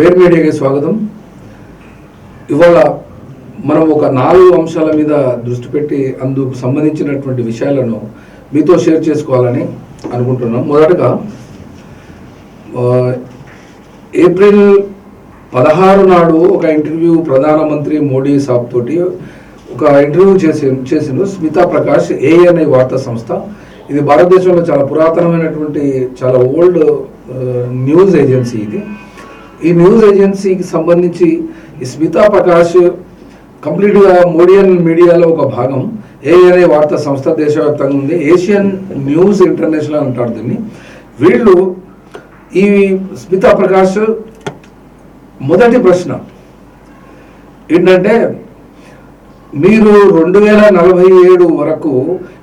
Fair మీడియాకి స్వాగతం. ఇవాళ మనం ఒక నాలుగు అంశాల మీద దృష్టి పెట్టి అందుకు సంబంధించినటువంటి విషయాలను మీతో షేర్ చేసుకోవాలని అనుకుంటున్నాం. మొదటగా ఏప్రిల్ పదహారు నాడు ఒక ఇంటర్వ్యూ ప్రధానమంత్రి మోడీ సాబ్ తోటి ఒక ఇంటర్వ్యూ చేసి చేసిండు స్మితా ప్రకాష్ ఏఎన్ఐ వార్తా సంస్థ. ఇది భారతదేశంలో చాలా పురాతనమైనటువంటి చాలా ఓల్డ్ న్యూస్ ఏజెన్సీ ఇది. ఈ న్యూస్ ఏజెన్సీకి సంబంధించి ఈ స్మితా ప్రకాష్ కంప్లీట్గా మోడియన్ మీడియాలో ఒక భాగం ఏఎన్ఐ వార్తా సంస్థ దేశవ్యాప్తంగా ఉంది ఏషియన్ న్యూస్ ఇంటర్నేషనల్ అంటారు దీన్ని. వీళ్ళు ఈ స్మితా ప్రకాష్ మొదటి ప్రశ్న ఏంటంటే మీరు రెండు వేల నలభై ఏడు వరకు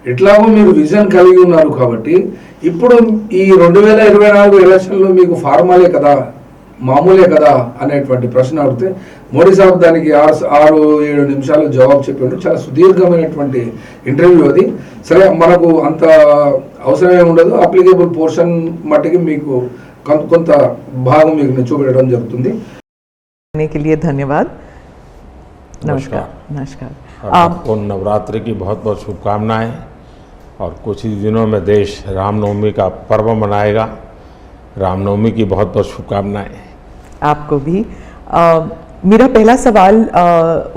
ఎట్లాగో మీరు విజన్ కలిగి ఉన్నారు కాబట్టి ఇప్పుడు ఈ రెండు వేల ఇరవై నాలుగు ఎలక్షన్లో మీకు ఫార్మాలే కదా మామూలే కదా అనేటువంటి ప్రశ్న అడిగితే మోడీ సాబ్ దానికి ఆరు ఆరు ఏడు నిమిషాలు జవాబు చెప్పాడు చాలా సుదీర్ఘమైనటువంటి ఇంటర్వ్యూ అది సరే మనకు అంత అవసరమే ఉండదు అప్లికేబుల్ పోర్షన్ మట్టికి మీకు కొంత కొంత భాగం మీకు నేను చూపెట్టడం జరుగుతుంది करने के लिए धन्यवाद नमस्कार नमस्कार। नमस्कार और आप आपको नवरात्रि की बहुत बहुत शुभकामनाएं और कुछ ही दिनों में देश रामनवमी का पर्व मनाएगा रामनवमी की बहुत बहुत शुभकामनाएं आपको भी। अ, मेरा पहला सवाल अ,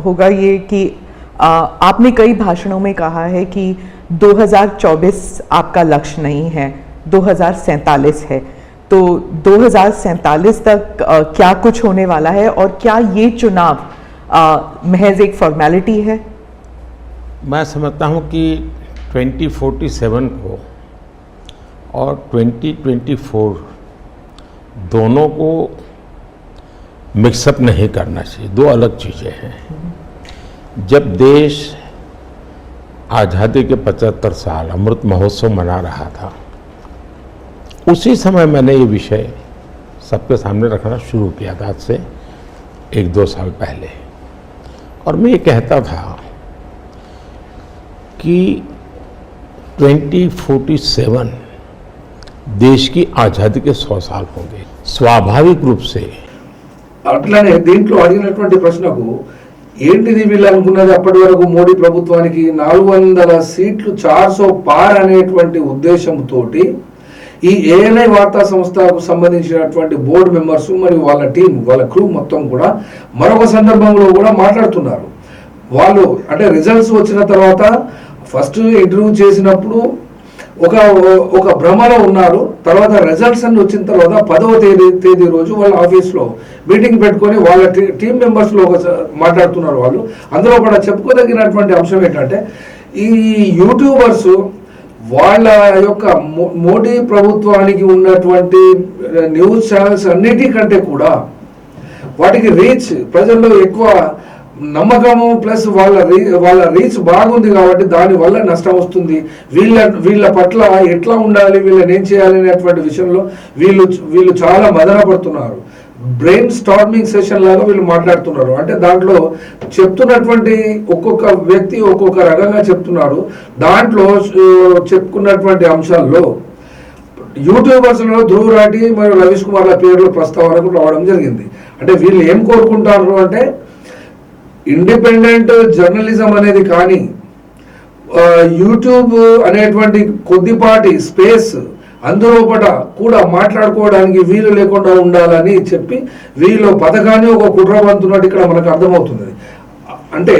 होगा ये कि अ, आपने कई भाषणों में कहा है कि 2024 आपका लक्ष्य नहीं है 2047 है। तो 2047 तक अ, क्या कुछ होने वाला है और क्या ये चुनाव महज एक फॉर्मेलिटी है? मैं समझता हूँ कि 2047 को और 2024 दोनों को मिक्सअप नहीं करना चाहिए। दो अलग चीज़ें हैं। जब देश आज़ादी के 75 साल अमृत महोत्सव मना रहा था, उसी समय मैंने ये विषय सबके सामने रखना शुरू किया था, आज से एक दो साल पहले। और मैं ये कहता था कि 2047 देश की आज़ादी के 100 साल होंगे। स्वाभाविक रूप से అట్లానే దీంట్లో అడిగినటువంటి ప్రశ్నకు ఏంటిది వీళ్ళు అనుకున్నది అప్పటి వరకు మోడీ ప్రభుత్వానికి నాలుగు వందల సీట్లు చార్సో పార్ అనేటువంటి ఉద్దేశంతో ఈ ఏఎన్ఐ వార్తా సంస్థకు సంబంధించినటువంటి బోర్డు మెంబర్స్ మరియు వాళ్ళ టీం వాళ్ళ క్రూ మొత్తం కూడా మరొక సందర్భంలో కూడా మాట్లాడుతున్నారు. వాళ్ళు అంటే రిజల్ట్స్ వచ్చిన తర్వాత ఫస్ట్ ఇంటర్వ్యూ చేసినప్పుడు ఒక ఒక భ్రమలో ఉన్నారు. తర్వాత రిజల్ట్స్ అన్ని వచ్చిన తర్వాత పదవ తేదీ తేదీ రోజు వాళ్ళ ఆఫీస్లో మీటింగ్ పెట్టుకొని వాళ్ళ టీం మెంబర్స్లో ఒక మాట్లాడుతున్నారు వాళ్ళు. అందులో కూడా చెప్పుకోదగినటువంటి అంశం ఏంటంటే ఈ యూట్యూబర్స్ వాళ్ళ యొక్క మో- మోడీ ప్రభుత్వానికి ఉన్నటువంటి న్యూస్ ఛానల్స్ అన్నిటికంటే కూడా వాటికి రీచ్ ప్రజల్లో ఎక్కువ నమ్మకము ప్లస్ వాళ్ళ రీ వాళ్ళ రీచ్ బాగుంది కాబట్టి దాని వల్ల నష్టం వస్తుంది. వీళ్ళ వీళ్ళ పట్ల ఎట్లా ఉండాలి వీళ్ళని ఏం చేయాలి అనేటువంటి విషయంలో వీళ్ళు వీళ్ళు చాలా మదన పడుతున్నారు. బ్రెయిన్ స్టార్మింగ్ సెషన్ లాగా వీళ్ళు మాట్లాడుతున్నారు. అంటే దాంట్లో చెప్తున్నటువంటి ఒక్కొక్క వ్యక్తి ఒక్కొక్క రకంగా చెప్తున్నారు దాంట్లో చెప్పుకున్నటువంటి అంశాల్లో యూట్యూబర్స్లో ధ్రువ్ మరియు రవీష్ కుమార్ల పేర్లు ప్రస్తావనకు రావడం జరిగింది. అంటే వీళ్ళు ఏం కోరుకుంటారు అంటే ఇండిపెండెంట్ జర్నలిజం అనేది కానీ యూట్యూబ్ అనేటువంటి కొద్దిపాటి స్పేస్ అందులోపట కూడా మాట్లాడుకోవడానికి వీలు లేకుండా ఉండాలని చెప్పి వీళ్ళు పథకాన్ని ఒక కుట్రవంతున్నట్టు ఇక్కడ మనకు అర్థమవుతుంది. అంటే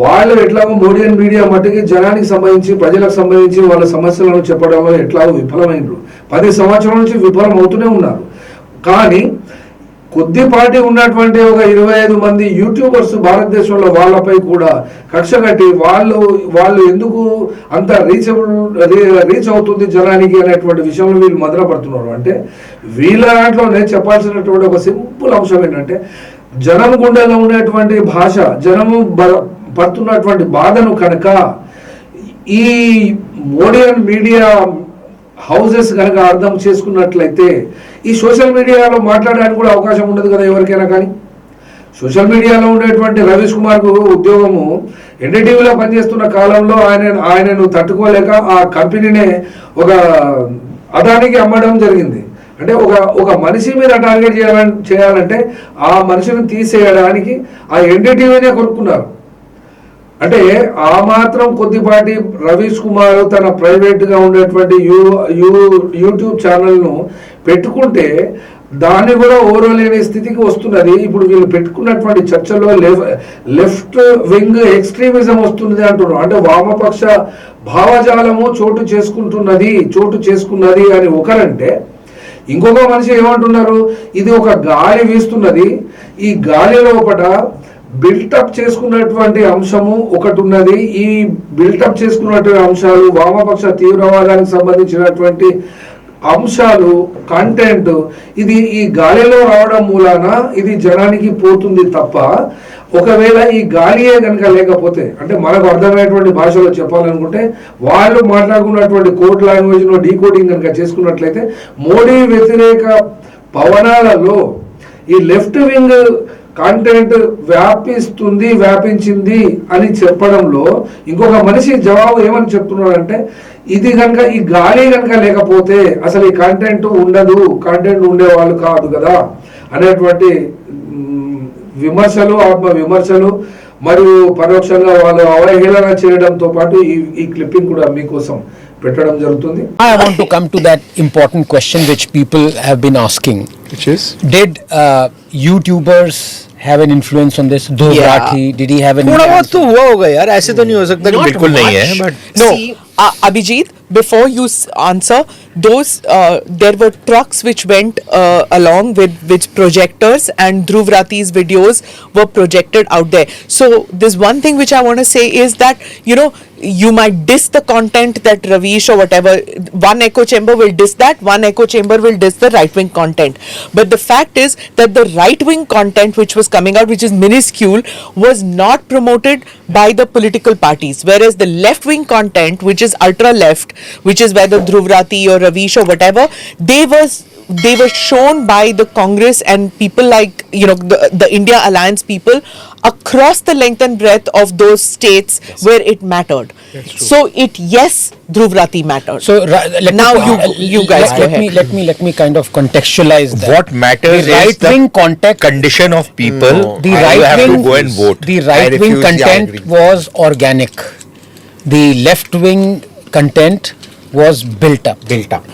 వాళ్ళు ఎట్లాగో మోడియన్ మీడియా మట్టుకి జనానికి సంబంధించి ప్రజలకు సంబంధించి వాళ్ళ సమస్యలను చెప్పడంలో ఎట్లాగో విఫలమైనరు పది సంవత్సరాల నుంచి విఫలం అవుతూనే ఉన్నారు. కానీ కొద్దిపాటి ఉన్నటువంటి ఒక ఇరవై ఐదు మంది యూట్యూబర్స్ భారతదేశంలో వాళ్ళపై కూడా కక్ష కట్టి వాళ్ళు వాళ్ళు ఎందుకు అంత రీచబుల్ రీచ్ అవుతుంది జనానికి అనేటువంటి విషయంలో వీళ్ళు మదన అంటే వీళ్ళ దాంట్లో నేను చెప్పాల్సినటువంటి ఒక సింపుల్ అంశం ఏంటంటే జనం గుండెలో ఉన్నటువంటి భాష జనము పడుతున్నటువంటి బాధను కనుక ఈ మోడియన్ మీడియా హౌసెస్ కనుక అర్థం చేసుకున్నట్లయితే ఈ సోషల్ మీడియాలో మాట్లాడడానికి కూడా అవకాశం ఉండదు కదా ఎవరికైనా కానీ. సోషల్ మీడియాలో ఉండేటువంటి రవీష్ కుమార్కు ఉద్యోగము ఎన్డీటీవీలో పనిచేస్తున్న కాలంలో ఆయన ఆయనను తట్టుకోలేక ఆ కంపెనీనే ఒక అదానికి అమ్మడం జరిగింది. అంటే ఒక ఒక మనిషి మీద టార్గెట్ చేయాలని చేయాలంటే ఆ మనిషిని తీసేయడానికి ఆ ఎన్డీటీవీనే కొనుక్కున్నారు. అంటే ఆ మాత్రం కొద్దిపాటి రవీష్ కుమార్ తన ప్రైవేట్గా ఉండేటువంటి యూ యూ యూట్యూబ్ ఛానల్ను పెట్టుకుంటే దాన్ని కూడా ఓరలేని స్థితికి వస్తున్నది. ఇప్పుడు వీళ్ళు పెట్టుకున్నటువంటి చర్చలో లెఫ్ట్ వింగ్ ఎక్స్ట్రీమిజం వస్తున్నది అంటున్నారు. అంటే వామపక్ష భావజాలము చోటు చేసుకుంటున్నది చోటు చేసుకున్నది అని ఒకరంటే ఇంకొక మనిషి ఏమంటున్నారు? ఇది ఒక గాలి వీస్తున్నది. ఈ గాలి లోపల బిల్టప్ చేసుకున్నటువంటి అంశము ఒకటి ఉన్నది ఈ బిల్టప్ చేసుకున్నటువంటి అంశాలు వామపక్ష తీవ్రవాదానికి సంబంధించినటువంటి అంశాలు కంటెంట్ ఇది ఈ గాలిలో రావడం మూలాన ఇది జనానికి పోతుంది తప్ప ఒకవేళ ఈ గాలియే కనుక లేకపోతే అంటే మనకు అర్థమయ్యేటువంటి భాషలో చెప్పాలనుకుంటే వాళ్ళు మాట్లాడుకున్నటువంటి కోడ్ లాంగ్వేజ్లో డీకోడింగ్ కనుక చేసుకున్నట్లయితే మోడీ వ్యతిరేక పవనాలలో ఈ లెఫ్ట్ వింగ్ కంటెంట్ వ్యాపిస్తుంది వ్యాపించింది అని చెప్పడంలో ఇంకొక మనిషి జవాబు ఏమని చెప్తున్నాడంటే ఇది కనుక ఈ గాలి కనుక లేకపోతే అసలు ఈ కంటెంట్ ఉండదు కంటెంట్ ఉండేవాళ్ళు కాదు కదా అనేటువంటి విమర్శలు ఆత్మ విమర్శలు మరియు పరోక్షంగా వాళ్ళు అవహేళన చేయడంతో పాటు ఈ ఈ క్లిప్పింగ్ కూడా మీకోసం. పెట్టడం జరుగుతుంది I want to come to that important question which people have been asking. Which is? Did uh, YouTubers have an influence on this? Dhruv Yeah. Rathi, did he have an थोड़ा बहुत influence? तो हुआ होगा यार ऐसे तो नहीं हो सकता कि Not बिल्कुल नहीं है much. But No, See- uh, Abhijit, before you s- answer, those uh, there were trucks which went uh, along with which projectors and Dhruv Rathi's videos were projected out there. So this one thing which I want to say is that you know you might diss the content that Ravish or whatever one echo chamber will diss that, one echo chamber will diss the right wing content. But the fact is that the right wing content which was coming out, which is minuscule, was not promoted by the political parties. Whereas the left wing content, which is ultra left, which is whether Dhruv or Ravish or whatever, they was they were shown by the Congress and people like you know the, the India Alliance people across the length and breadth of those states where it mattered. So it yes, Dhruv Rathi mattered. So ra- let Now me, you- uh, you guys let, go let me ahead. let me let me kind of contextualize that. what matters the is right wing the contact condition of people the and right have wing to go and vote the right wing refuse, yeah, I content was organic the left wing content was built up built up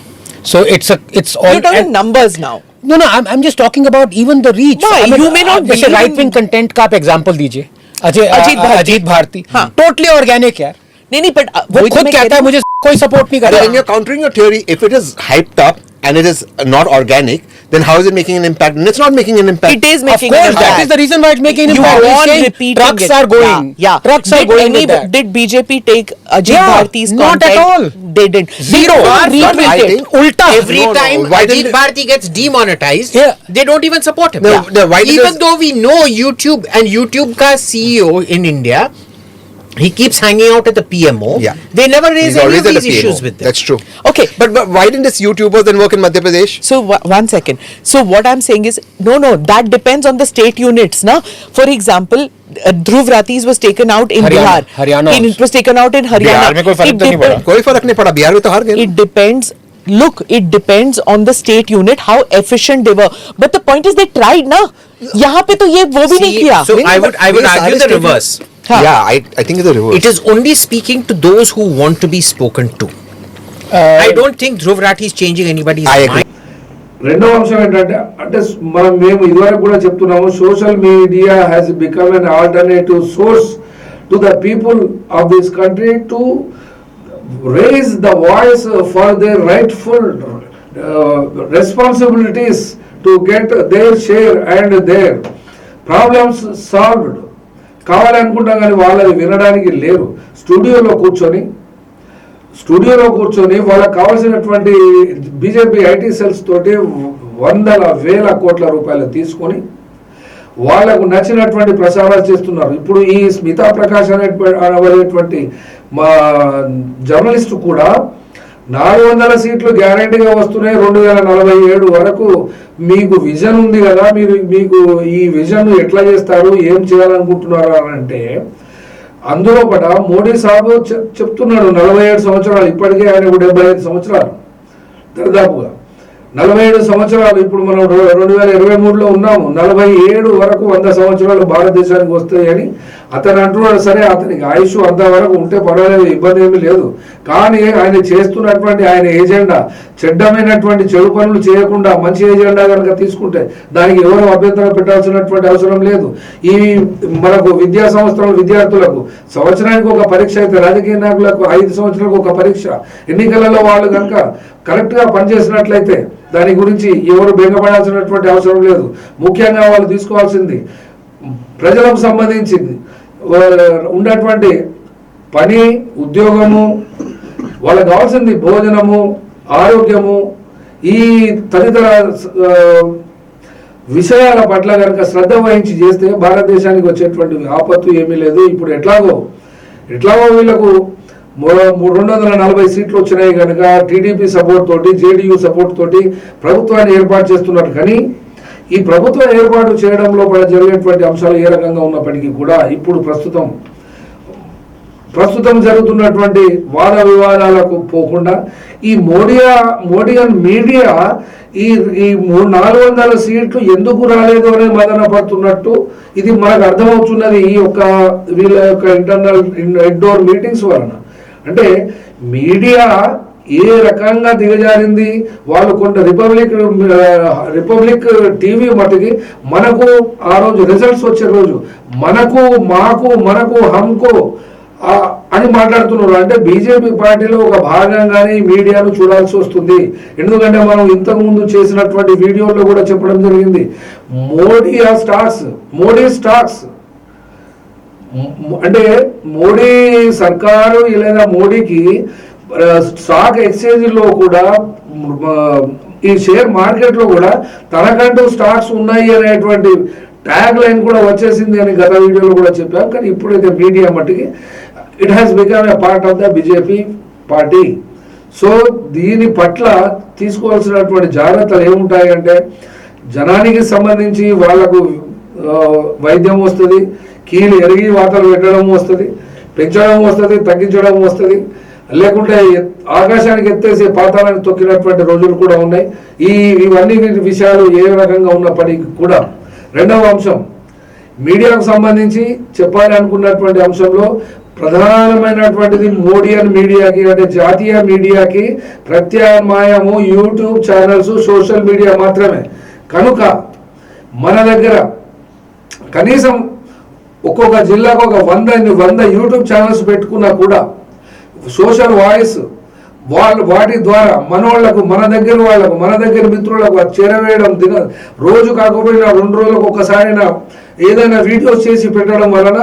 so it's a it's all You're talking and- numbers now. no no I'm, I'm just talking about even the reach Why? You may not जैसे believe right in- wing content का आप example दीजिए अजय अजीत भारती। अजीत भारती हाँ। Totally organic यार नहीं नहीं but uh, वो वही तो खुद मैं कहता कह है रही मुझे कोई सपोर्ट नहीं कर But when रहा you're countering your theory, if it is hyped up and it is not organic, then how is it making an impact? And it's not making an impact. It is making of course, impact. That is the reason why it's making an you impact. Are on repeating trucks it. are going. Yeah, yeah. trucks did are going. Any, Did BJP take Ajit yeah, Bharti's Not content? at all. They didn't. Zero. They. Ulta. Every no, time no. Ajit Bharti gets demonetized, yeah. they don't even support him. No, yeah. no, why even though we know YouTube and YouTube ka CEO in India he keeps hanging out at the PMO. Yeah. They never raise He's any always of at the these PMO. issues with them. That's true. Okay. But, but why didn't this YouTuber then work in Madhya Pradesh? So wa- one second. So what I'm saying is, no, no, that depends on the state units. Now, for example, uh, Dhruv Rathi's was taken out in Haryana, Bihar. Haryana In, it was taken out in Haryana. Bihar में कोई फर्क It तो नहीं depe- पड़ा। कोई फर्क नहीं पड़ा बिहार में तो हार गए ना। It depends. Look, it depends on the state unit how efficient they were. But the point is, they tried, ना. यहाँ पे तो ये वो भी नहीं See, किया. so नहीं, I but would I would ये argue सारे the state- reverse. हाँ. Yeah, I, I think it's the reverse. It is only speaking to those who want to be spoken to. I don't think Dhruv Rathi is changing anybody's I agree. mind. రెండవ అంశం ఏంటంటే అంటే మనం మేము ఇదివరకు కూడా చెప్తున్నాము social media has become an alternative source to the people of this country to raise the voice for their rightful responsibilities to get their share and their problems solved కావాలనుకుంటాం కానీ వాళ్ళది వినడానికి లేరు స్టూడియోలో కూర్చొని స్టూడియోలో కూర్చొని వాళ్ళకి కావాల్సినటువంటి బీజేపీ ఐటీ సెల్స్ తోటి వందల వేల కోట్ల రూపాయలు తీసుకొని వాళ్ళకు నచ్చినటువంటి ప్రచారాలు చేస్తున్నారు. ఇప్పుడు ఈ స్మితా ప్రకాష్ అనేటువంటి అనేటువంటి మా జర్నలిస్ట్ కూడా నాలుగు వందల సీట్లు గ్యారంటీగా వస్తున్నాయి రెండు వేల నలభై ఏడు వరకు. మీకు విజన్ ఉంది కదా మీరు మీకు ఈ విజన్ ఎట్లా చేస్తారు ఏం చేయాలనుకుంటున్నారు అని అంటే అందులో పట మోడీ సాబు చెప్తున్నాడు నలభై ఏడు సంవత్సరాలు ఇప్పటికే ఆయన డెబ్బై ఐదు సంవత్సరాలు దాదాపుగా నలభై ఏడు సంవత్సరాలు ఇప్పుడు మనం రెండు వేల ఇరవై మూడులో ఉన్నాము. నలభై ఏడు వరకు వంద సంవత్సరాలు భారతదేశానికి వస్తాయని అతను అంటున్నాడు సరే అతనికి ఆయుష్ అంతవరకు ఉంటే పర్వాలేదు ఇబ్బంది ఏమీ లేదు. కానీ ఆయన చేస్తున్నటువంటి ఆయన ఏజెండా చెడ్డమైనటువంటి చెడు పనులు చేయకుండా మంచి ఏజెండా కనుక తీసుకుంటే దానికి ఎవరు అభ్యంతరం పెట్టాల్సినటువంటి అవసరం లేదు. ఈ మనకు విద్యా సంస్థల విద్యార్థులకు సంవత్సరానికి ఒక పరీక్ష అయితే రాజకీయ నాయకులకు ఐదు సంవత్సరాలకు ఒక పరీక్ష. ఎన్నికలలో వాళ్ళు కనుక కరెక్ట్గా పనిచేసినట్లయితే దాని గురించి ఎవరు బెంగపడాల్సినటువంటి అవసరం లేదు. ముఖ్యంగా వాళ్ళు తీసుకోవాల్సింది ప్రజలకు సంబంధించింది. ఉన్నటువంటి పని ఉద్యోగము వాళ్ళకి కావాల్సింది భోజనము ఆరోగ్యము. ఈ తదితర విషయాల పట్ల కనుక శ్రద్ధ వహించి చేస్తే భారతదేశానికి వచ్చేటువంటి ఆపత్తు ఏమీ లేదు. ఇప్పుడు ఎట్లాగో ఎట్లాగో వీళ్ళకు మూడు రెండు వందల నలభై సీట్లు వచ్చినాయి కనుక టీడీపీ సపోర్ట్ తోటి జేడీయూ సపోర్ట్ తోటి ప్రభుత్వాన్ని ఏర్పాటు చేస్తున్నారు. కానీ ఈ ప్రభుత్వం ఏర్పాటు చేయడంలో జరిగేటువంటి అంశాలు ఏ రకంగా ఉన్నప్పటికీ కూడా ఇప్పుడు ప్రస్తుతం ప్రస్తుతం జరుగుతున్నటువంటి వాద వివాదాలకు పోకుండా ఈ మోడియా మోడియన్ మీడియా ఈ ఈ మూడు నాలుగు వందల సీట్లు ఎందుకు రాలేదు అనే మదన పడుతున్నట్టు ఇది మనకు అర్థమవుతున్నది ఈ యొక్క వీళ్ళ యొక్క ఇంటర్నల్ ఇండోర్ మీటింగ్స్ వలన. అంటే మీడియా ఏ రకంగా దిగజారింది? వాళ్ళు కొంత రిపబ్లిక్ రిపబ్లిక్ టీవీ మటుకి మనకు ఆ రోజు రిజల్ట్స్ వచ్చే రోజు మనకు మాకు మనకు హంకు అని మాట్లాడుతున్నారు. అంటే బీజేపీ పార్టీలో ఒక భాగంగానే మీడియాను చూడాల్సి వస్తుంది. ఎందుకంటే మనం ఇంతకుముందు చేసినటువంటి వీడియోలో కూడా చెప్పడం జరిగింది. మోడీ ఆ స్టాక్స్ మోడీ స్టాక్స్ అంటే మోడీ సర్కారు లేదా మోడీకి స్టాక్ ఎక్స్చేంజ్లో కూడా ఈ షేర్ మార్కెట్లో కూడా తనకంటూ స్టాక్స్ ఉన్నాయి అనేటువంటి ట్యాగ్ లైన్ కూడా వచ్చేసింది అని గత వీడియోలో కూడా చెప్పాం. కానీ ఇప్పుడైతే మీడియా మట్టుకి it has become a part of the BJP party so దీని పట్ల తీసుకోవాల్సినటువంటి జాగ్రత్తలు ఏముంటాయంటే జనానికి సంబంధించి వాళ్ళకు వైద్యం వస్తుంది కీలు ఎరిగి వాతలు పెట్టడం వస్తుంది పెంచడం వస్తుంది తగ్గించడం వస్తుంది లేకుంటే ఆకాశానికి ఎత్తేసి పాతాలను తొక్కినటువంటి రోజులు కూడా ఉన్నాయి. ఈ ఇవన్నీ విషయాలు ఏ రకంగా ఉన్నప్పటికీ కూడా రెండవ అంశం మీడియాకు సంబంధించి చెప్పాలి అనుకున్నటువంటి అంశంలో ప్రధానమైనటువంటిది మోడియన్ మీడియాకి అంటే జాతీయ మీడియాకి ప్రత్యామ్నాయము యూట్యూబ్ ఛానల్స్ సోషల్ మీడియా మాత్రమే. కనుక మన దగ్గర కనీసం ఒక్కొక్క జిల్లాకు ఒక వంద వంద యూట్యూబ్ ఛానల్స్ పెట్టుకున్నా కూడా సోషల్ వాయిస్ వాళ్ళు వాటి ద్వారా మనోళ్ళకు మన దగ్గర వాళ్ళకు మన దగ్గర మిత్రులకు అది చేరవేయడం దిన రోజు కాకపోయినా రెండు రోజులకు ఒక్కసారైనా ఏదైనా వీడియోస్ చేసి పెట్టడం వలన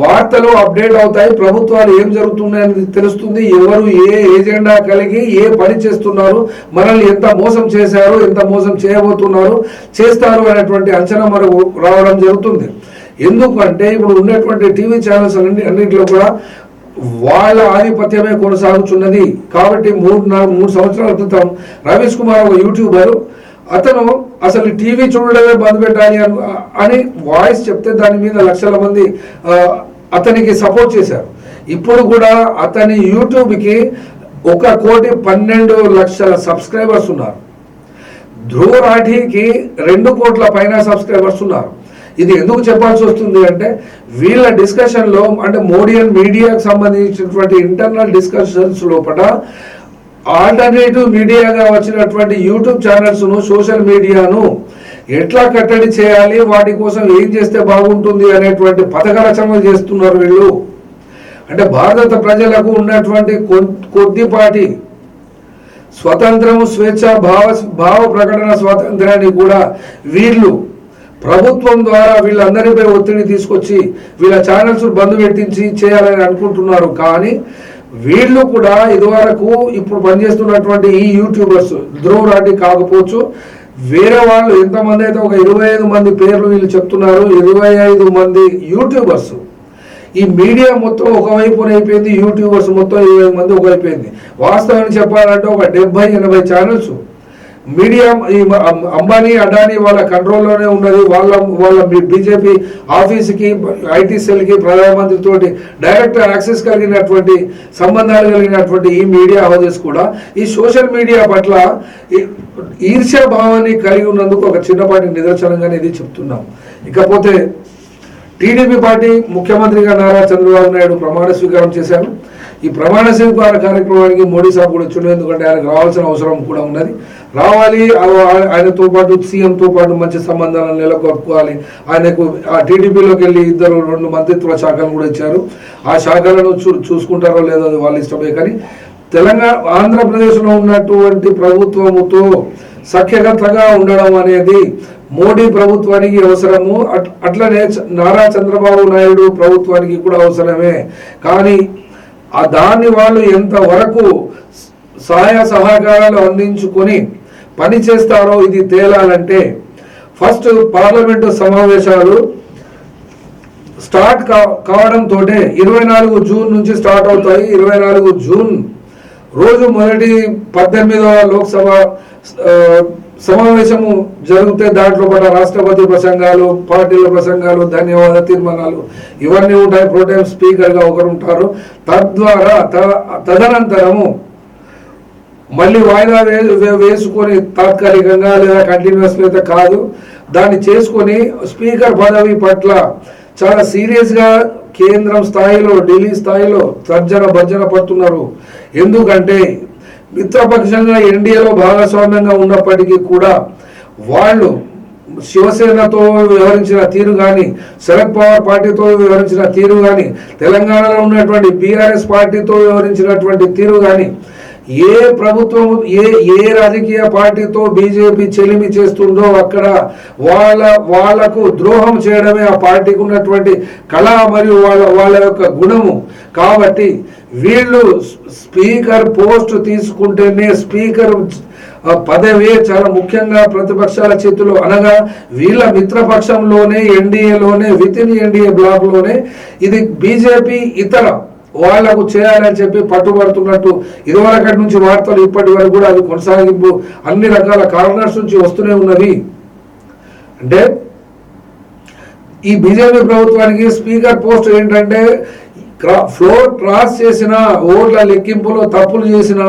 వార్తలు అప్డేట్ అవుతాయి. ప్రభుత్వాలు ఏం జరుగుతున్నాయని తెలుస్తుంది. ఎవరు ఏ ఏజెండా కలిగి ఏ పని చేస్తున్నారు మనల్ని ఎంత మోసం చేశారు ఎంత మోసం చేయబోతున్నారు చేస్తారు అనేటువంటి అంచనా మనకు రావడం జరుగుతుంది. ఎందుకంటే ఇప్పుడు ఉన్నటువంటి టీవీ ఛానల్స్ అన్ని అన్నింటిలో కూడా వాళ్ళ ఆధిపత్యమే కొనసాగుతున్నది. కాబట్టి మూడు నాలుగు మూడు సంవత్సరాల క్రితం రమేష్ కుమార్ ఒక యూట్యూబర్. అతను అసలు టీవీ చూడడమే బంద్ పెట్టాలి అని వాయిస్ చెప్తే దాని మీద లక్షల మంది అతనికి సపోర్ట్ చేశారు. ఇప్పుడు కూడా అతని యూట్యూబ్కి ఒక కోటి పన్నెండు లక్షల సబ్స్క్రైబర్స్ ఉన్నారు. ధ్రువ రాఠీకి రెండు కోట్ల పైన సబ్స్క్రైబర్స్ ఉన్నారు. ఇది ఎందుకు చెప్పాల్సి వస్తుంది అంటే వీళ్ళ డిస్కషన్లో అంటే మోడీ అండ్ మీడియాకు సంబంధించినటువంటి ఇంటర్నల్ డిస్కషన్స్ లోపల ఆల్టర్నేటివ్ మీడియాగా వచ్చినటువంటి యూట్యూబ్ ఛానల్స్ను సోషల్ మీడియాను ఎట్లా కట్టడి చేయాలి? వాటి కోసం ఏం చేస్తే బాగుంటుంది అనేటువంటి పథక రచనలు చేస్తున్నారు వీళ్ళు. అంటే భారత ప్రజలకు ఉన్నటువంటి కొద్దిపాటి స్వతంత్రము స్వేచ్ఛ భావ భావ ప్రకటన స్వాతంత్రాన్ని కూడా వీళ్ళు ప్రభుత్వం ద్వారా వీళ్ళందరిపై ఒత్తిడి తీసుకొచ్చి వీళ్ళ ఛానల్స్ బంద్ పెట్టించి చేయాలని అనుకుంటున్నారు. కానీ వీళ్ళు కూడా ఇదివరకు ఇప్పుడు పనిచేస్తున్నటువంటి ఈ యూట్యూబర్స్ ధ్రువ్ రాటి కాకపోవచ్చు వేరే వాళ్ళు ఎంతమంది అయితే ఒక ఇరవై ఐదు మంది పేర్లు వీళ్ళు చెప్తున్నారు ఇరవై ఐదు మంది యూట్యూబర్స్. ఈ మీడియా మొత్తం ఒకవైపున అయిపోయింది యూట్యూబర్స్ మొత్తం ఇరవై మంది ఒకవైపోయింది వాస్తవాన్ని చెప్పాలంటే ఒక డెబ్బై ఎనభై ఛానల్స్ మీడియా ఈ అంబానీ అడానీ వాళ్ళ కంట్రోల్లోనే ఉన్నది. వాళ్ళ వాళ్ళ బీజేపీ ఆఫీస్కి ఐటీ సెల్కి ప్రధానమంత్రితోటి డైరెక్ట్ యాక్సెస్ కలిగినటువంటి సంబంధాలు కలిగినటువంటి ఈ మీడియా హౌజెస్ కూడా ఈ సోషల్ మీడియా పట్ల ఈ- భావాన్ని కలిగి ఉన్నందుకు ఒక చిన్నపాటి నిదర్శనంగానే ఇది చెప్తున్నాం. ఇకపోతే టీడీపీ పార్టీ ముఖ్యమంత్రిగా నారా చంద్రబాబు నాయుడు ప్రమాణ స్వీకారం చేశారు. ఈ ప్రమాణ స్వీకార కార్యక్రమానికి మోడీ సాబ్ కూడా వచ్చిండు ఎందుకంటే ఆయనకు రావాల్సిన అవసరం కూడా ఉన్నది. రావాలి ఆయనతో పాటు సీఎంతో పాటు మంచి సంబంధాలను నెలకొల్పుకోవాలి ఆయనకు ఆ టీడీపీలోకి వెళ్ళి ఇద్దరు రెండు మంత్రిత్వ శాఖలు కూడా ఇచ్చారు. ఆ శాఖలను చూ చూసుకుంటారో లేదో అది వాళ్ళ ఇష్టమే కానీ తెలంగాణ ఆంధ్రప్రదేశ్లో ఉన్నటువంటి ప్రభుత్వముతో సఖ్యగతగా ఉండడం అనేది మోడీ ప్రభుత్వానికి అవసరము. అట్- అట్లనే చ- నారా చంద్రబాబు నాయుడు ప్రభుత్వానికి కూడా అవసరమే. కానీ ఆ దాన్ని వాళ్ళు ఎంతవరకు స- సహాయ సహకారాలు అందించుకొని పని చేస్తారో ఇది తేలాలంటే ఫస్ట్ పార్లమెంటు సమావేశాలు స్టార్ట్ కా కావడంతో ఇరవై నాలుగు జూన్ నుంచి స్టార్ట్ అవుతాయి. ఇరవై నాలుగు జూన్ రోజు మొదటి పద్దెనిమిదవ లోక్సభ సమావేశము జరిగితే దాంట్లో పాటు రాష్ట్రపతి ప్రసంగాలు పార్టీల ప్రసంగాలు ధన్యవాద తీర్మానాలు ఇవన్నీ ఉంటాయి. ప్రోటైమ్ స్పీకర్గా ఒకరు ఉంటారు తద్వారా త- తదనంతరము మళ్ళీ వాయిదా వే వే- వేసుకొని తాత్కాలికంగా లేదా కంటిన్యూస్ అయితే కాదు. దాన్ని చేసుకొని స్పీకర్ పదవి పట్ల చాలా సీరియస్గా కేంద్రం స్థాయిలో ఢిల్లీ స్థాయిలో తర్జన భర్జన పడుతున్నారు. ఎందుకంటే మిత్రపక్షంగా ఎన్డీఏలో భాగస్వామ్యంగా ఉన్నప్పటికీ కూడా వాళ్ళు శివసేనతో వ్యవహరించిన తీరు కానీ శరద్ పవార్ పార్టీతో వ్యవహరించిన తీరు కానీ తెలంగాణలో ఉన్నటువంటి బీఆర్ఎస్ పార్టీతో వ్యవహరించినటువంటి తీరు కానీ ఏ ప్రభుత్వం ఏ ఏ రాజకీయ పార్టీతో బీజేపీ చెలిమి చేస్తుందో అక్కడ వాళ్ళ వాళ్ళకు ద్రోహం చేయడమే ఆ పార్టీకి ఉన్నటువంటి కళ మరియు వాళ్ళ వాళ్ళ యొక్క గుణము. కాబట్టి వీళ్ళు స్పీకర్ పోస్ట్ తీసుకుంటేనే స్పీకర్ పదవే చాలా ముఖ్యంగా ప్రతిపక్షాల చేతిలో అనగా వీళ్ళ మిత్రపక్షంలోనే ఎన్డీఏలోనే విత్ ఇన్ ఎన్డీఏ బ్లాక్లోనే ఇది బీజేపీ ఇతర. వాళ్ళకు చేయాలని చెప్పి పట్టుబడుతున్నట్టు ఇదివరకటి నుంచి వార్తలు ఇప్పటి వరకు కూడా అది కొనసాగింపు అన్ని రకాల కారణాల నుంచి వస్తూనే ఉన్నది. అంటే ఈ బీజేపీ ప్రభుత్వానికి స్పీకర్ పోస్ట్ ఏంటంటే ఫ్లోర్ క్రాస్ చేసిన ఓట్ల లెక్కింపులో తప్పులు చేసిన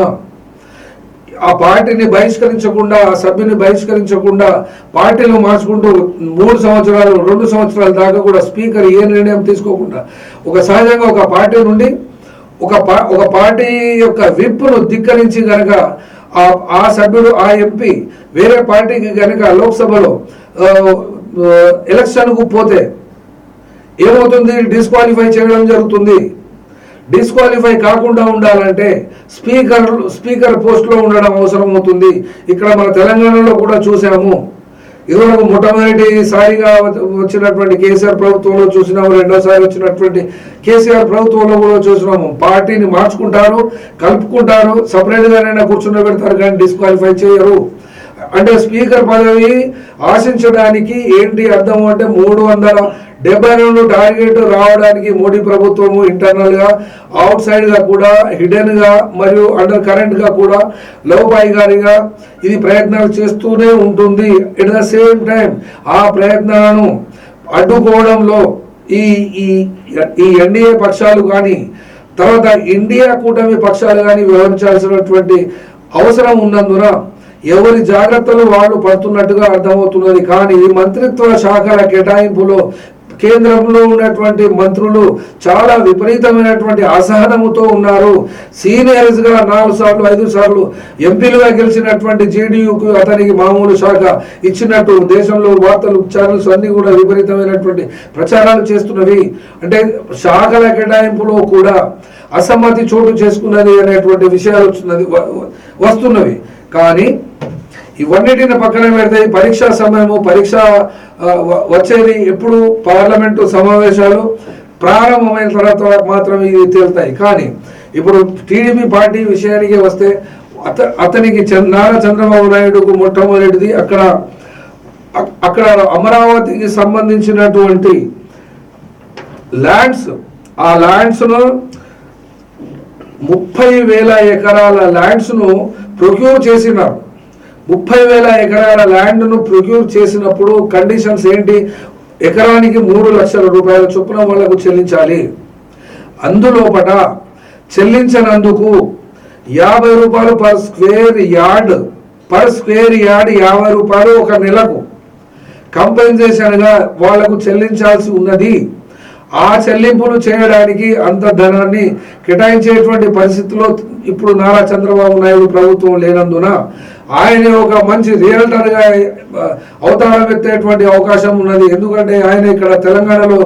ఆ పార్టీని బహిష్కరించకుండా ఆ సభ్యుని బహిష్కరించకుండా పార్టీలు మార్చుకుంటూ మూడు సంవత్సరాలు రెండు సంవత్సరాల దాకా కూడా స్పీకర్ ఏ నిర్ణయం తీసుకోకుండా ఒక సహజంగా ఒక పార్టీ నుండి ఒక పా ఒక పార్టీ యొక్క విప్పును ధిక్కరించి కనుక ఆ ఆ సభ్యుడు ఆ ఎంపీ వేరే పార్టీకి గనక లోక్సభలో ఎలక్షన్కు పోతే ఏమవుతుంది? డిస్క్వాలిఫై చేయడం జరుగుతుంది. డిస్క్వాలిఫై కాకుండా ఉండాలంటే స్పీకర్ స్పీకర్ పోస్ట్లో ఉండడం అవసరం అవుతుంది. ఇక్కడ మన తెలంగాణలో కూడా చూసాము. ఇదివరకు మొట్టమొదటిసారిగా వచ్చినటువంటి కేసీఆర్ ప్రభుత్వంలో చూసినాము రెండోసారి వచ్చినటువంటి కేసీఆర్ ప్రభుత్వంలో కూడా చూసినాము. పార్టీని మార్చుకుంటారు కలుపుకుంటారు సపరేట్గానైనా కూర్చుండబెడతారు కానీ డిస్క్వాలిఫై చేయరు. అంటే స్పీకర్ పదవి ఆశించడానికి ఏంటి అర్థం అంటే మూడు వందల డెబ్బై రెండు టార్గెట్ రావడానికి మోడీ ప్రభుత్వము ఇంటర్నల్గా అవుట్ సైడ్గా కూడా హిడెన్గా మరియు అండర్ కరెంట్గా కూడా లోపాయిగారిగా ఇది ప్రయత్నాలు చేస్తూనే ఉంటుంది. ఎట్ ద సేమ్ టైం ఆ ప్రయత్నాలను అడ్డుకోవడంలో ఈ ఈ ఈ ఎన్డీఏ పక్షాలు కానీ తర్వాత ఇండియా కూటమి పక్షాలు కానీ వ్యవహరించాల్సినటువంటి అవసరం ఉన్నందున ఎవరి జాగ్రత్తలు వాళ్ళు పడుతున్నట్టుగా అర్థమవుతున్నది. కానీ ఈ మంత్రిత్వ శాఖల కేటాయింపులో కేంద్రంలో ఉన్నటువంటి మంత్రులు చాలా విపరీతమైనటువంటి అసహనముతో ఉన్నారు. సీనియర్స్గా నాలుగు సార్లు ఐదు సార్లు ఎంపీలుగా గెలిచినటువంటి జేడీయూకు అతనికి మామూలు శాఖ ఇచ్చినట్టు దేశంలో వార్తలు ఛానల్స్ అన్ని కూడా విపరీతమైనటువంటి ప్రచారాలు చేస్తున్నవి. అంటే శాఖల కేటాయింపులో కూడా అసమ్మతి చోటు చేసుకున్నది అనేటువంటి విషయాలు వస్తున్నది వస్తున్నవి. కానీ ఇవన్నిటిని పక్కన పెడితే పరీక్షా సమయము పరీక్ష వచ్చేది ఎప్పుడు? పార్లమెంటు సమావేశాలు ప్రారంభమైన తర్వాత మాత్రం ఇవి తేలుతాయి. కానీ ఇప్పుడు టీడీపీ పార్టీ విషయానికి వస్తే అత అతనికి చంద్ర- నారా చంద్రబాబు నాయుడుకు మొట్టమొదటిది అక్కడ అక్కడ అమరావతికి సంబంధించినటువంటి ల్యాండ్స్ ఆ ల్యాండ్స్ను ముప్పై వేల ఎకరాల ల్యాండ్స్ను ప్రొక్యూర్ చేసినారు. ముప్పై వేల ఎకరాల ల్యాండ్ను ప్రొక్యూర్ చేసినప్పుడు కండిషన్స్ ఏంటి? ఎకరానికి మూడు లక్షల రూపాయల చొప్పున వాళ్ళకు చెల్లించాలి. అందులోపట చెల్లించనందుకు యాభై రూపాయలు per square yard per square yard యాభై రూపాయలు ఒక నెలకు కంపెన్సేషన్గా వాళ్ళకు చెల్లించాల్సి ఉన్నది. ఆ చెల్లింపులు చేయడానికి అంత ధనాన్ని కేటాయించేటువంటి పరిస్థితిలో ఇప్పుడు నారా చంద్రబాబు నాయుడు ప్రభుత్వం లేనందున ఆయన ఒక మంచి రియల్టర్గా అవతారం ఎత్తేటువంటి అవకాశం ఉన్నది. ఎందుకంటే ఆయన ఇక్కడ తెలంగాణలో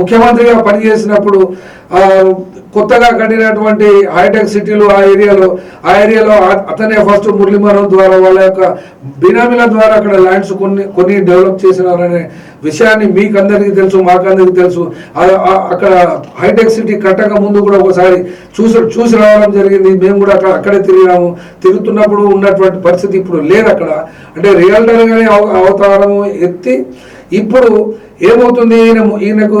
ముఖ్యమంత్రిగా పనిచేసినప్పుడు కొత్తగా కట్టినటువంటి హైటెక్ సిటీలు ఆ ఏరియాలో ఆ ఏరియాలో అతనే ఫస్ట్ మురళీమరం ద్వారా వాళ్ళ యొక్క బినామీల ద్వారా అక్కడ ల్యాండ్స్ కొన్ని కొన్ని డెవలప్ చేసినారనే విషయాన్ని మీకు అందరికీ తెలుసు మాకందరికీ తెలుసు. అక్కడ హైటెక్ సిటీ కట్టక ముందు కూడా ఒకసారి చూసి చూసి రావడం జరిగింది. మేము కూడా అక్కడ అక్కడే తిరిగినాము. తిరుగుతున్నప్పుడు ఉన్నటువంటి పరిస్థితి ఇప్పుడు లేదు అక్కడ. అంటే రియల్టర్గానే అవతారము ఎత్తి ఇప్పుడు ఏమవుతుంది? ఈయన ఈయనకు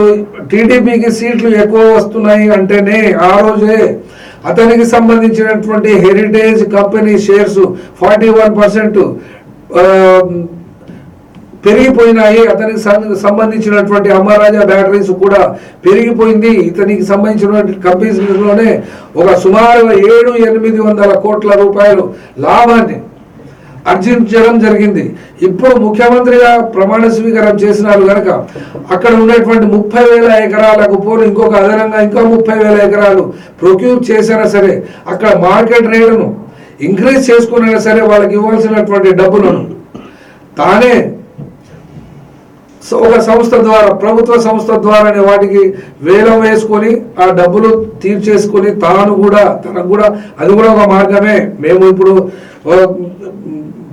టీడీపీకి సీట్లు ఎక్కువ వస్తున్నాయి అంటేనే ఆ రోజే అతనికి సంబంధించినటువంటి Heritage company shares forty one percent పెరిగిపోయినాయి. అతనికి సంబంధించినటువంటి అమరాజా బ్యాటరీస్ కూడా పెరిగిపోయింది. ఇతనికి సంబంధించినటువంటి కంపెనీస్లోనే ఒక సుమారు ఏడు ఎనిమిది వందల కోట్ల రూపాయలు లాభాన్ని అర్జించడం జరిగింది. ఇప్పుడు ముఖ్యమంత్రిగా ప్రమాణ స్వీకారం చేసినారు కనుక అక్కడ ఉన్నటువంటి ముప్పై వేల ఎకరాలకు పోను ఇంకొక అదనంగా ఇంకా ముప్పై వేల ఎకరాలు ప్రొక్యూర్ చేసినా సరే అక్కడ మార్కెట్ రేటును ఇంక్రీజ్ చేసుకున్నా సరే వాళ్ళకి ఇవ్వాల్సినటువంటి డబ్బులను తానే సో ఒక సంస్థ ద్వారా ప్రభుత్వ సంస్థ ద్వారానే వాటికి వేలం వేసుకొని ఆ డబ్బులు తీర్చేసుకొని తాను కూడా తనకు కూడా అది కూడా ఒక మార్గమే. మేము ఇప్పుడు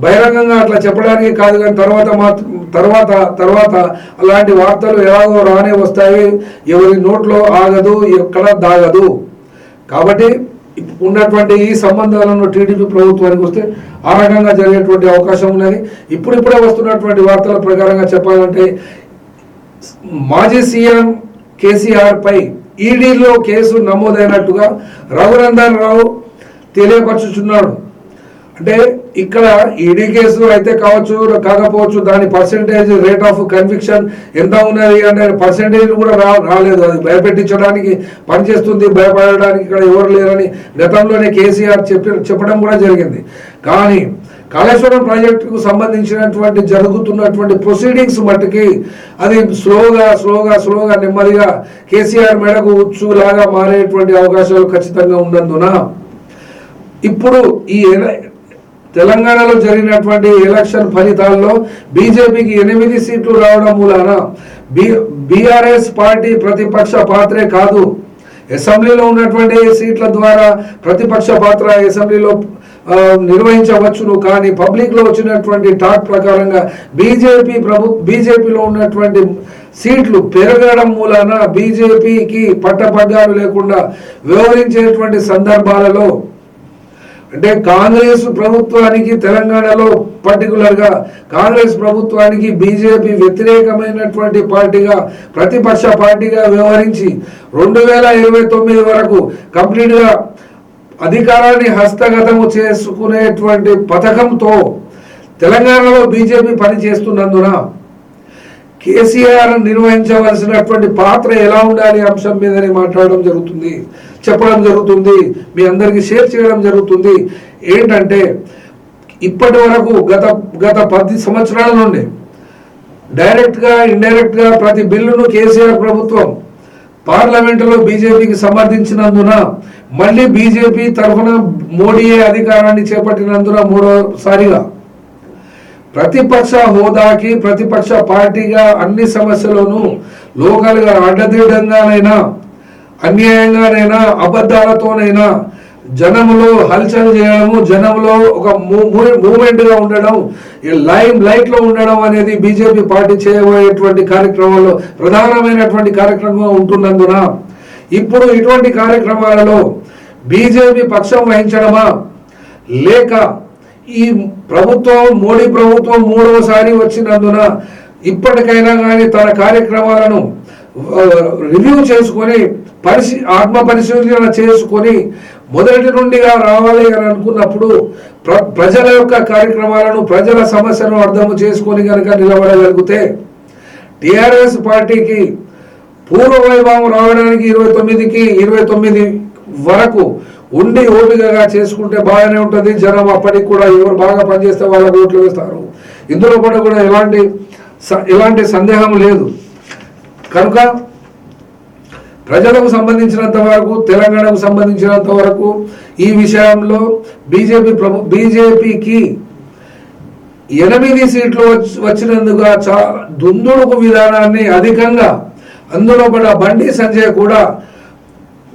బహిరంగంగా అట్లా చెప్పడానికి కాదు కానీ తర్వాత మాత్రం తర్వాత తర్వాత అలాంటి వార్తలు ఎలాగో రానే వస్తాయి. ఎవరి నోట్లో ఆగదు ఎక్కడ దాగదు. కాబట్టి ఉన్నటువంటి ఈ సంబంధాలను టీడీపీ ప్రభుత్వానికి వస్తే ఆ రకంగా జరిగేటువంటి అవకాశం ఉన్నది. ఇప్పుడిప్పుడే వస్తున్నటువంటి వార్తల ప్రకారంగా చెప్పాలంటే మాజీ సీఎం కేసీఆర్ పై ఈడీలో కేసు నమోదైనట్టుగా రఘునందన్ రావు తెలియపరుచుచున్నాడు. అంటే ఇక్కడ ఈడీ కేసు అయితే కావచ్చు కాకపోవచ్చు దాని పర్సెంటేజ్ రేట్ ఆఫ్ కన్విక్షన్ ఎంత ఉన్నది అనే పర్సెంటేజ్ కూడా రా రాలేదు. అది భయపెట్టించడానికి పనిచేస్తుంది భయపడడానికి ఇక్కడ ఎవరు లేరని గతంలోనే కేసీఆర్ చెప్పి చెప్పడం కూడా జరిగింది. కానీ కాళేశ్వరం ప్రాజెక్టుకు సంబంధించినటువంటి జరుగుతున్నటువంటి ప్రొసీడింగ్స్ మట్టుకి అది స్లోగా స్లోగా స్లోగా నెమ్మదిగా కేసీఆర్ మెడకు ఉచ్చులాగా మారేటువంటి అవకాశాలు ఖచ్చితంగా ఉన్నందున ఇప్పుడు ఈ తెలంగాణలో జరిగినటువంటి ఎలక్షన్ ఫలితాల్లో బీజేపీకి ఎనిమిది సీట్లు రావడం మూలాన బి బీఆర్ఎస్ పార్టీ ప్రతిపక్ష పాత్రే కాదు. అసెంబ్లీలో ఉన్నటువంటి సీట్ల ద్వారా ప్రతిపక్ష పాత్ర అసెంబ్లీలో నిర్వహించవచ్చును. కానీ పబ్లిక్లో వచ్చినటువంటి టాక్ ప్రకారంగా బీజేపీ ప్రభు బీజేపీలో ఉన్నటువంటి సీట్లు పెరగడం మూలాన బీజేపీకి పట్టపగ్గాలు లేకుండా వ్యవహరించేటువంటి సందర్భాలలో అంటే కాంగ్రెస్ ప్రభుత్వానికి తెలంగాణలో పర్టికులర్గా కాంగ్రెస్ ప్రభుత్వానికి బీజేపీ వ్యతిరేకమైనటువంటి పార్టీగా ప్రతిపక్ష పార్టీగా వ్యవహరించి రెండు వేల ఇరవై తొమ్మిది వరకు కంప్లీట్గా అధికారాన్ని హస్తగతము చేసుకునేటువంటి పథకంతో తెలంగాణలో బీజేపీ పనిచేస్తున్నందున కేసీఆర్ నిర్వహించవలసినటువంటి పాత్ర ఎలా ఉండాలి అంశం మీదనే మాట్లాడడం జరుగుతుంది. చెప్పడం జరుగుతుంది మీ అందరికీ షేర్ చేయడం జరుగుతుంది. ఏంటంటే ఇప్పటి వరకు గత గత పది సంవత్సరాల నుండి డైరెక్ట్గా ఇండైరెక్ట్గా ప్రతి బిల్లును కేసీఆర్ ప్రభుత్వం పార్లమెంటులో బీజేపీకి సమర్థించినందున మళ్ళీ బీజేపీ తరఫున మోడీయే అధికారాన్ని చేపట్టినందున మూడోసారిగా ప్రతిపక్ష హోదాకి ప్రతిపక్ష పార్టీగా అన్ని సమస్యలను లోకల్గా అడ్డదిడ్డంగానైనా అన్యాయంగానైనా అబద్ధాలతోనైనా జనములో హల్చల్ చేయడము జనంలో ఒక మూమెంట్గా ఉండడం లైమ్ లైట్లో ఉండడం అనేది బీజేపీ పార్టీ చేయబోయేటువంటి కార్యక్రమాల్లో ప్రధానమైనటువంటి కార్యక్రమంగా ఉంటున్నందున ఇప్పుడు ఇటువంటి కార్యక్రమాలలో బీజేపీ పక్షం వహించడమా? లేక ఈ ప్రభుత్వం మోడీ ప్రభుత్వం మూడవసారి వచ్చినందున ఇప్పటికైనా కానీ తన కార్యక్రమాలను రివ్యూ చేసుకొని పరిశీ ఆత్మ పరిశీలన చేసుకొని మొదటి నుండిగా రావాలి అని అనుకున్నప్పుడు ప్ర ప్రజల యొక్క కార్యక్రమాలను ప్రజల సమస్యను అర్థం చేసుకొని కనుక నిలబడగలిగితే టిఆర్ఎస్ పార్టీకి పూర్వ వైభవం రావడానికి ఇరవై తొమ్మిదికి ఇరవై తొమ్మిది వరకు ఉండి ఓపికగా చేసుకుంటే బాగానే ఉంటుంది. జనం అప్పటికి కూడా ఎవరు బాగా పనిచేస్తే వాళ్ళకు ఓట్లు వేస్తారు. ఇందులో కూడా కూడా ఎలాంటి స- ఎలాంటి సందేహం లేదు. కనుక ప్రజలకు సంబంధించినంత వరకు తెలంగాణకు సంబంధించినంత వరకు ఈ విషయంలో బీజేపీ ప్రభు బీజేపీకి ఎనిమిది సీట్లు వచ్చి- వచ్చినందుకు చా దుందుడుకు విధానాన్ని అధికంగా అందులో కూడా బండి సంజయ్ కూడా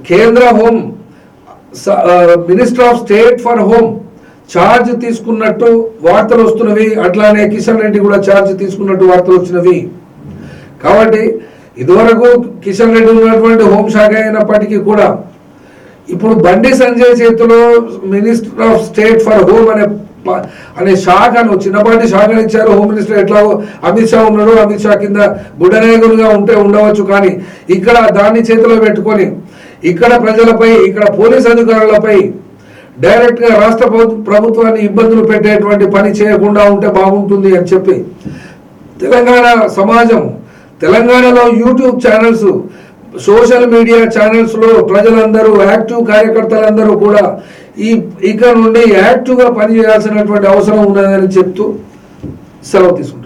కేంద్ర home minister of state for home charge తీసుకున్నట్టు వార్తలు వస్తున్నవి. అట్లానే కిషన్ రెడ్డి కూడా ఛార్జ్ తీసుకున్నట్టు వార్తలు వచ్చినవి. కాబట్టి ఇదివరకు కిషన్ రెడ్డి ఉన్నటువంటి హోంశాఖ అయినప్పటికీ కూడా ఇప్పుడు బండి సంజయ్ చేతిలో minister of state for home అనే ప- అనే శాఖను చిన్నపాటి శాఖను ఇచ్చారు. హోమ్ మినిస్టర్ ఎట్లాగో అమిత్ షా ఉన్నాడు. అమిత్ షా కింద బుడనాయకులుగా ఉంటే ఉండవచ్చు కానీ ఇక్కడ దాన్ని చేతిలో పెట్టుకొని ఇక్కడ ప్రజలపై ఇక్కడ పోలీస్ అధికారులపై డైరెక్ట్గా రాష్ట్ర ప్రభుత్వ ప్రభుత్వాన్ని ఇబ్బందులు పెట్టేటువంటి పని చేయకుండా ఉంటే బాగుంటుంది అని చెప్పి తెలంగాణ సమాజం తెలంగాణలో యూట్యూబ్ ఛానల్స్ సోషల్ మీడియా ఛానల్స్లో ప్రజలందరూ యాక్టివ్ కార్యకర్తలందరూ కూడా ఈ ఇక్కడ నుండి యాక్టివ్గా పనిచేయాల్సినటువంటి అవసరం ఉన్నదని చెప్తూ సెలవు తీసుకుంటాం